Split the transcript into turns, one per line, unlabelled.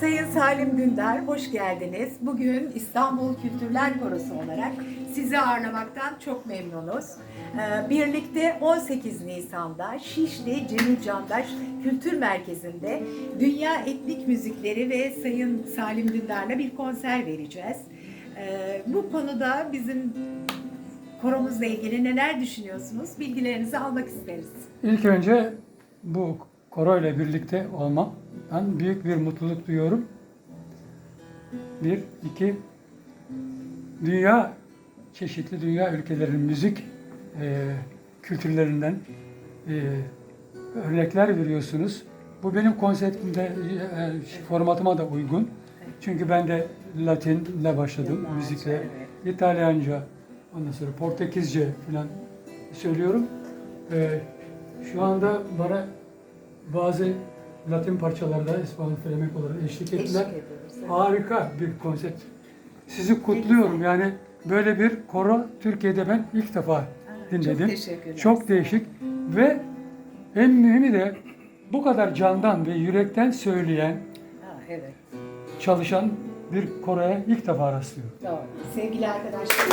Sayın Salim Dündar, hoş geldiniz. Bugün İstanbul Kültürler Korosu olarak sizi ağırlamaktan çok memnunuz. Ee, Birlikte 18 Nisan'da Şişli Cemil Candaş Kültür Merkezi'nde Dünya Etnik Müzikleri ve Sayın Salim Dündar'la bir konser vereceğiz. Ee, Bu konuda bizim koromuzla ilgili neler düşünüyorsunuz? Bilgilerinizi almak isteriz.
İlk önce bu koro ile birlikte olmaktan büyük bir mutluluk duyuyorum. Bir, iki, dünya, çeşitli dünya ülkelerinin müzik e, kültürlerinden e, örnekler veriyorsunuz. Bu benim konseptimde, e, formatıma da uygun. Çünkü ben de Latinle başladım
Yıllarca,
müzikle.
evet.
İtalyanca, ondan sonra Portekizce falan söylüyorum. Ee, şu anda bana bazı Latin parçalarda İspanyol flamenco olarak eşlik ettiler.
Eşlik ediyoruz. evet.
Harika bir konsept. Sizi kutluyorum. Yani böyle bir koro Türkiye'de ben ilk defa dinledim.
Çok teşekkürler.
Çok değişik ve en mühimi de bu kadar candan ve yürekten söyleyen,
Ha, evet.
çalışan bir koroya ilk defa rastlıyorum.
Doğru. Sevgili arkadaşlar.